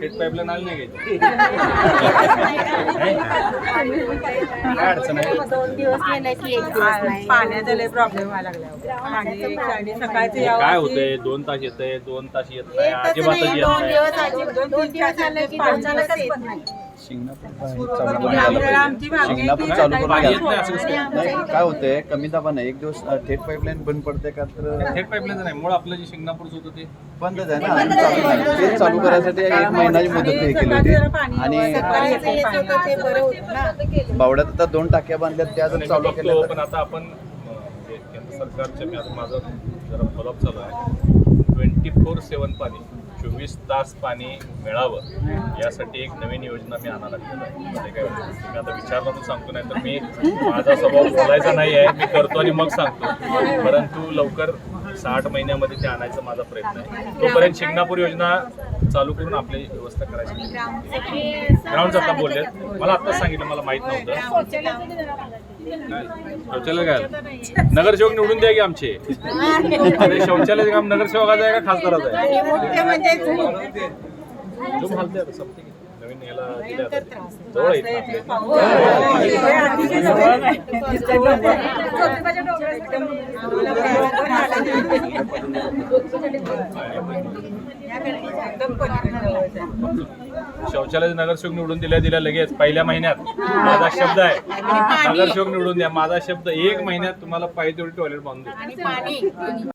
थेट पाईपलाईन आली नाही घ्यायची. काय अडचण आहे? दोन दिवस गेले की एक दिवस नाही पाण्याचा लय प्रॉब्लेम व्हायला लागला. पाणी आणि सकाळचं यावं काय होतंय? दोन तास येतंय दोन तास येत नाही एकच अजिबातच नाही येत दोन नाही. दिवस दोन की नाही. शिंगणापूर चालू करून काय? होतंय कमी दाबानं एक दिवस थेट पाईपलाईन बंद पडते का तर थेट पाईपलाईन नाही मुळ आपलं जे शिंगणापूरचं होतं ते बंदच आहे ना. ते चालू करायसाठी एक महिन्याची मुदत हे केली होती आणि बावड्यात आता दोन टाक्या बांधल्यात त्या जर चालू केल्या पण आता आपण म्हणजे केंद्र सरकारच्या मी आता माझं जरा फॉलोअप चालू आहे ट्वेंटी फोर सेवन पाणी चोवीस तास पाणी मिळावं यासाठी एक नवीन योजना मी आणायला आहे. म्हणजे काय आता विचारलं म्हणून सांगतो नाही तर मी माझा स्वभाव बोलायचा नाही आहे मी करतो आणि मग सांगतो. परंतु लवकर साठ महिन्यामध्ये ते आणायचा माझा प्रयत्न आहे. तोपर्यंत शिंगणापूर योजना चालू करून आपली व्यवस्था करायची. ग्राउंड आता बोलले मला आत्ताच सांगितलं मला माहीत नव्हतं? शौचालय काय? नगरसेवक निवडून द्या की आमचे? शौचालय काम नगरसेवकाचं आहे का खासदाराचं आहे? म्हणजे आता. नवीन याला. जवळ. शौचालय नगरसेवक निवडून दिल्या दिल्या लगेच. पहिल्या महिन्यात. माझा शब्द आहे. नगरसेवक निवडून द्या. माझा शब्द एक महिन्यात तुम्हाला पाहिजे तेवढी टॉयलेट बांधून